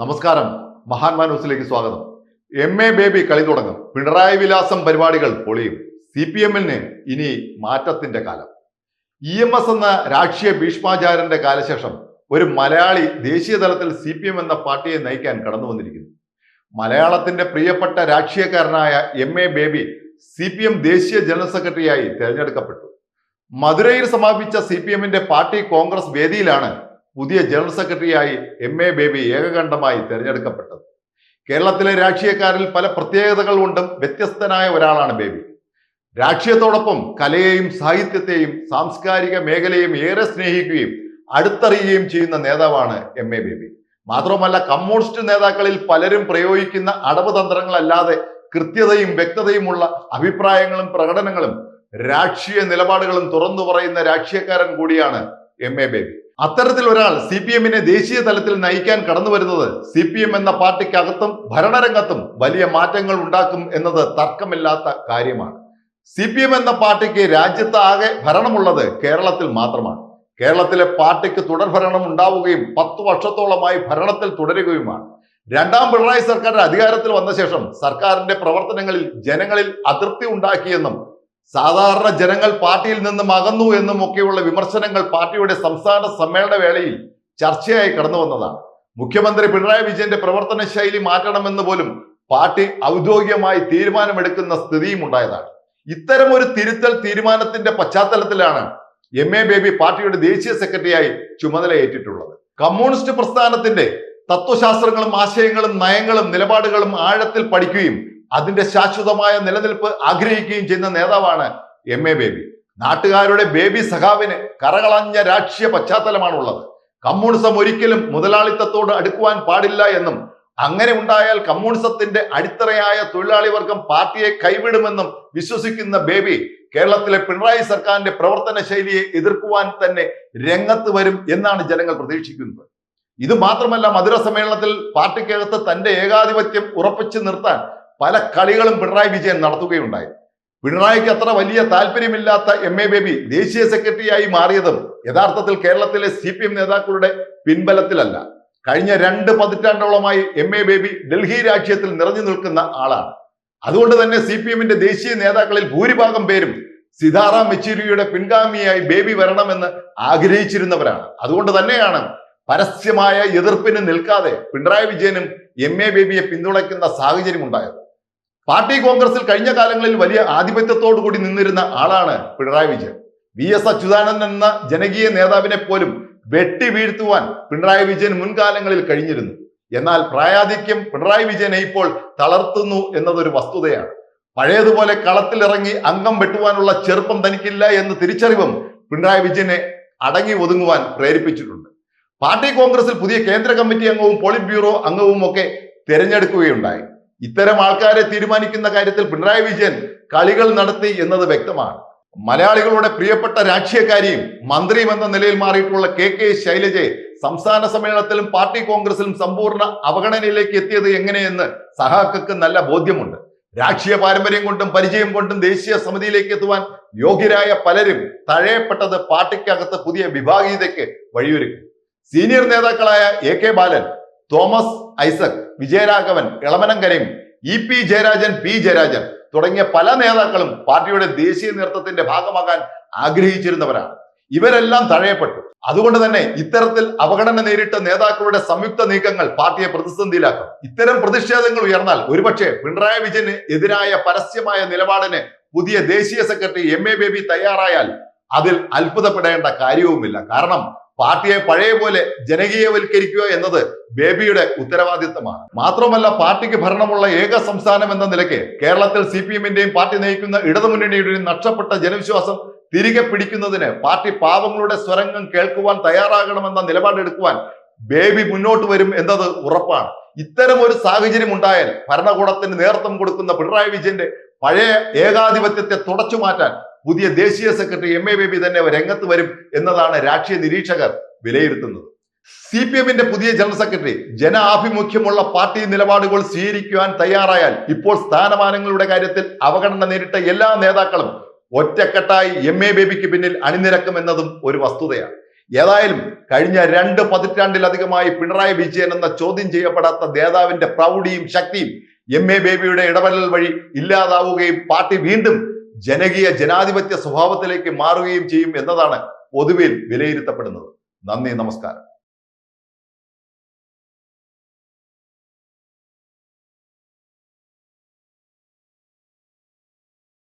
നമസ്കാരം. മഹാന്മാ ന്യൂസിലേക്ക് സ്വാഗതം. എം എ ബേബി കളി തുടങ്ങും. പിണറായി വിലാസം പരിപാടികൾ പൊളിയും. സി പി എമ്മിന് ഇനി മാറ്റത്തിന്റെ കാലം. ഇ എം എസ് എന്ന രാഷ്ട്രീയ ഭീഷ്മാചാരന്റെ കാലശേഷം ഒരു മലയാളി ദേശീയ തലത്തിൽ സി പി എം എന്ന പാർട്ടിയെ നയിക്കാൻ കടന്നു വന്നിരിക്കുന്നു മലയാളത്തിന്റെ പ്രിയപ്പെട്ട രാഷ്ട്രീയക്കാരനായ M A Baby C P M ദേശീയ ജനറൽ സെക്രട്ടറിയായി തെരഞ്ഞെടുക്കപ്പെട്ടു. മധുരയിൽ സമാപിച്ച സി പി എമ്മിന്റെ പാർട്ടി കോൺഗ്രസ് വേദിയിലാണ് പുതിയ ജനറൽ സെക്രട്ടറിയായി എം എ ബേബി ഏകകണ്ഠമായി തെരഞ്ഞെടുക്കപ്പെട്ടത്. കേരളത്തിലെ രാഷ്ട്രീയക്കാരിൽ പല പ്രത്യേകതകൾ കൊണ്ടും വ്യത്യസ്തനായ ഒരാളാണ് ബേബി. രാഷ്ട്രീയത്തോടൊപ്പം കലയെയും സാഹിത്യത്തെയും സാംസ്കാരിക മേഖലയെയും ഏറെ സ്നേഹിക്കുകയും അടുത്തറിയുകയും ചെയ്യുന്ന നേതാവാണ് എം എ ബേബി. മാത്രമല്ല കമ്മ്യൂണിസ്റ്റ് നേതാക്കളിൽ പലരും പ്രയോഗിക്കുന്ന അടവ് തന്ത്രങ്ങളല്ലാതെ കൃത്യതയും വ്യക്തതയുമുള്ള അഭിപ്രായങ്ങളും പ്രകടനങ്ങളും രാഷ്ട്രീയ നിലപാടുകളും തുറന്നു പറയുന്ന രാഷ്ട്രീയക്കാരൻ കൂടിയാണ് എം എ ബേബി. അത്തരത്തിൽ ഒരാൾ സി പി എമ്മിനെ ദേശീയ തലത്തിൽ നയിക്കാൻ കടന്നു വരുന്നത് സി പി എം എന്ന പാർട്ടിക്കകത്തും ഭരണരംഗത്തും വലിയ മാറ്റങ്ങൾ ഉണ്ടാക്കും എന്നത് തർക്കമില്ലാത്ത കാര്യമാണ്. സി പി എം എന്ന പാർട്ടിക്ക് രാജ്യത്ത് ആകെ ഭരണമുള്ളത് കേരളത്തിൽ മാത്രമാണ്. കേരളത്തിലെ പാർട്ടിക്ക് തുടർഭരണം ഉണ്ടാവുകയും പത്തു വർഷത്തോളമായി ഭരണത്തിൽ തുടരുകയുമാണ്. രണ്ടാം പിണറായി സർക്കാർ അധികാരത്തിൽ വന്ന ശേഷം സർക്കാരിന്റെ പ്രവർത്തനങ്ങളിൽ ജനങ്ങളിൽ അതൃപ്തി ഉണ്ടാക്കിയെന്നും സാധാരണ ജനങ്ങൾ പാർട്ടിയിൽ നിന്നും അകന്നു എന്നും ഒക്കെയുള്ള വിമർശനങ്ങൾ പാർട്ടിയുടെ സംസ്ഥാന സമ്മേളന വേളയിൽ ചർച്ചയായി കടന്നു വന്നതാണ്. മുഖ്യമന്ത്രി പിണറായി വിജയന്റെ പ്രവർത്തന ശൈലി മാറ്റണമെന്ന് പോലും പാർട്ടി ഔദ്യോഗികമായി തീരുമാനമെടുക്കുന്ന സ്ഥിതിയും ഉണ്ടായതാണ്. ഇത്തരം ഒരു തിരുത്തൽ തീരുമാനത്തിന്റെ പശ്ചാത്തലത്തിലാണ് എം എ ബേബി പാർട്ടിയുടെ ദേശീയ സെക്രട്ടറിയായി ചുമതലയേറ്റിട്ടുള്ളത്. കമ്മ്യൂണിസ്റ്റ് പ്രസ്ഥാനത്തിന്റെ തത്വശാസ്ത്രങ്ങളും ആശയങ്ങളും നയങ്ങളും നിലപാടുകളും ആഴത്തിൽ പഠിക്കുകയും അതിന്റെ ശാശ്വതമായ നിലനിൽപ്പ് ആഗ്രഹിക്കുകയും ചെയ്യുന്ന നേതാവാണ് എം എ ബേബി. നാട്ടുകാരുടെ ബേബി സഖാവിന് കറകളഞ്ഞ രാഷ്ട്രീയ പശ്ചാത്തലമാണുള്ളത്. കമ്മ്യൂണിസം ഒരിക്കലും മുതലാളിത്തത്തോട് അടുക്കുവാൻ പാടില്ല എന്നും അങ്ങനെ ഉണ്ടായാൽ കമ്മ്യൂണിസത്തിന്റെ അടിത്തറയായ തൊഴിലാളി വർഗം പാർട്ടിയെ കൈവിടുമെന്നും വിശ്വസിക്കുന്ന ബേബി കേരളത്തിലെ പിണറായി സർക്കാരിന്റെ പ്രവർത്തന ശൈലിയെ എതിർക്കുവാൻ തന്നെ രംഗത്ത് വരും എന്നാണ് ജനങ്ങൾ പ്രതീക്ഷിക്കുന്നത്. ഇത് മാത്രമല്ല മധുര സമ്മേളനത്തിൽ പാർട്ടിക്കകത്ത് തന്റെ ഏകാധിപത്യം ഉറപ്പിച്ചു നിർത്താൻ പല കളികളും പിണറായി വിജയൻ നടത്തുകയുണ്ടായി. പിണറായിക്ക് അത്ര വലിയ താല്പര്യമില്ലാത്ത എം എ ബേബി ദേശീയ സെക്രട്ടറിയായി മാറിയതും യഥാർത്ഥത്തിൽ കേരളത്തിലെ സി പി എം നേതാക്കളുടെ പിൻബലത്തിലല്ല. കഴിഞ്ഞ രണ്ട് പതിറ്റാണ്ടോളമായി എം എ ബേബി ഡൽഹി രാഷ്ട്രീയത്തിൽ നിറഞ്ഞു നിൽക്കുന്ന ആളാണ്. അതുകൊണ്ട് തന്നെ സി പി എമ്മിന്റെ ദേശീയ നേതാക്കളിൽ ഭൂരിഭാഗം പേരും സിതാറാം യെച്ചൂരിയുടെ പിൻഗാമിയായി ബേബി വരണമെന്ന് ആഗ്രഹിച്ചിരുന്നവരാണ്. അതുകൊണ്ട് തന്നെയാണ് പരസ്യമായ എതിർപ്പിന് നിൽക്കാതെ പിണറായി വിജയനും എം എ ബേബിയെ പിന്തുണയ്ക്കുന്ന സാഹചര്യം ഉണ്ടായത് പാർട്ടി കോൺഗ്രസിൽ കഴിഞ്ഞ കാലങ്ങളിൽ വലിയ ആധിപത്യത്തോടു കൂടി നിന്നിരുന്ന ആളാണ് പിണറായി വിജയൻ. വി എസ് അച്യുതാനന്ദൻ എന്ന ജനകീയ നേതാവിനെ പോലും വെട്ടി വീഴ്ത്തുവാൻ പിണറായി വിജയൻ മുൻകാലങ്ങളിൽ കഴിഞ്ഞിരുന്നു. എന്നാൽ പ്രായാധിക്യം പിണറായി വിജയനെ ഇപ്പോൾ തളർത്തുന്നു എന്നതൊരു വസ്തുതയാണ്. പഴയതുപോലെ കളത്തിലിറങ്ങി അംഗം വെട്ടുവാനുള്ള ചെറുപ്പം തനിക്കില്ല എന്ന് തിരിച്ചറിവും പിണറായി വിജയനെ അടങ്ങി ഒതുങ്ങുവാൻ പ്രേരിപ്പിച്ചിട്ടുണ്ട്. പാർട്ടി കോൺഗ്രസിൽ പുതിയ കേന്ദ്ര കമ്മിറ്റി അംഗവും പോളിറ്റ് ബ്യൂറോ അംഗവും ഒക്കെ തിരഞ്ഞെടുക്കുകയുണ്ടായി. ഇത്തരം ആൾക്കാരെ തീരുമാനിക്കുന്ന കാര്യത്തിൽ പിണറായി വിജയൻ കളികൾ നടത്തി എന്നത് വ്യക്തമാണ്. മലയാളികളുടെ പ്രിയപ്പെട്ട രാഷ്ട്രീയക്കാരിയും മന്ത്രിയും എന്ന നിലയിൽ മാറിയിട്ടുള്ള കെ കെ ശൈലജയെ സംസ്ഥാന സമ്മേളനത്തിലും പാർട്ടി കോൺഗ്രസിലും സമ്പൂർണ അവഗണനയിലേക്ക് എത്തിയത് എങ്ങനെയെന്ന് സഹാക്കൾക്ക് നല്ല ബോധ്യമുണ്ട്. രാഷ്ട്രീയ പാരമ്പര്യം കൊണ്ടും പരിചയം കൊണ്ടും ദേശീയ സമിതിയിലേക്ക് എത്തുവാൻ യോഗ്യരായ പലരും തഴയപ്പെട്ടത് പാർട്ടിക്കകത്ത് പുതിയ വിഭാഗീയതയ്ക്ക് വഴിയൊരുക്കും. സീനിയർ നേതാക്കളായ A K Balan Thomas Isaac Vijayaraghavan ഇളമനങ്കരയും Kareem E P Jayarajan P Jayarajan തുടങ്ങിയ പല നേതാക്കളും പാർട്ടിയുടെ ദേശീയ നേതൃത്വത്തിന്റെ ഭാഗമാകാൻ ആഗ്രഹിച്ചിരുന്നവരാണ്. ഇവരെല്ലാം തഴയപ്പെട്ടു. അതുകൊണ്ട് തന്നെ ഇത്തരത്തിൽ അവഗണന നേരിട്ട നേതാക്കളുടെ സംയുക്ത നീക്കങ്ങൾ പാർട്ടിയെ പ്രതിസന്ധിയിലാക്കും. ഇത്തരം പ്രതിഷേധങ്ങൾ ഉയർന്നാൽ ഒരുപക്ഷെ പിണറായി വിജയന് എതിരായ പരസ്യമായ നിലപാടിന് പുതിയ ദേശീയ സെക്രട്ടറി എം എ ബേബി തയ്യാറായാൽ അതിൽ അത്ഭുതപ്പെടേണ്ട കാര്യവുമില്ല. കാരണം പാർട്ടിയെ പഴയ പോലെ ജനകീയവൽക്കരിക്കുക എന്നത് ബേബിയുടെ ഉത്തരവാദിത്തമാണ്. മാത്രമല്ല പാർട്ടിക്ക് ഭരണമുള്ള ഏക സംസ്ഥാനം എന്ന നിലയ്ക്ക് കേരളത്തിൽ സി പി എമ്മിന്റെയും പാർട്ടി നയിക്കുന്ന ഇടതുമുന്നണിയുടെയും നഷ്ടപ്പെട്ട ജനവിശ്വാസം തിരികെ പിടിക്കുന്നതിന് പാർട്ടി പാവങ്ങളുടെ സ്വരംഗം കേൾക്കുവാൻ തയ്യാറാകണമെന്ന നിലപാടെടുക്കുവാൻ ബേബി മുന്നോട്ട് വരും എന്നത് ഉറപ്പാണ്. ഇത്തരം ഒരു സാഹചര്യം ഉണ്ടായാൽ ഭരണകൂടത്തിന് നേതൃത്വം കൊടുക്കുന്ന പിണറായി വിജയന്റെ പഴയ ഏകാധിപത്യത്തെ തുടച്ചു മാറ്റാൻ പുതിയ ദേശീയ സെക്രട്ടറി എം എ ബേബി തന്നെ രംഗത്ത് വരും എന്നതാണ് രാഷ്ട്രീയ നിരീക്ഷകർ വിലയിരുത്തുന്നത്. സി പി എമ്മിന്റെ പുതിയ ജനറൽ സെക്രട്ടറി ജനാഭിമുഖ്യമുള്ള പാർട്ടി നിലപാടുകൾ സ്വീകരിക്കുവാൻ തയ്യാറായാൽ ഇപ്പോൾ സ്ഥാനമാനങ്ങളുടെ കാര്യത്തിൽ അവഗണന നേരിട്ട എല്ലാ നേതാക്കളും ഒറ്റക്കെട്ടായി എം എ ബേബിക്ക് പിന്നിൽ അണിനിരക്കുമെന്നതും ഒരു വസ്തുതയാണ്. ഏതായാലും കഴിഞ്ഞ രണ്ട് പതിറ്റാണ്ടിലധികമായി പിണറായി വിജയൻ എന്ന ചോദ്യം ചെയ്യപ്പെടാത്ത നേതാവിന്റെ പ്രൗഢിയും ശക്തിയും എം എ ബേബിയുടെ ഇടപെടൽ വഴി ഇല്ലാതാവുകയും പാർട്ടി വീണ്ടും ജനകീയ ജനാധിപത്യ സ്വഭാവത്തിലേക്ക് മാറുകയും ചെയ്യും എന്നതാണ് പൊതുവിൽ വിലയിരുത്തപ്പെടുന്നത്. നന്ദി നമസ്കാരം.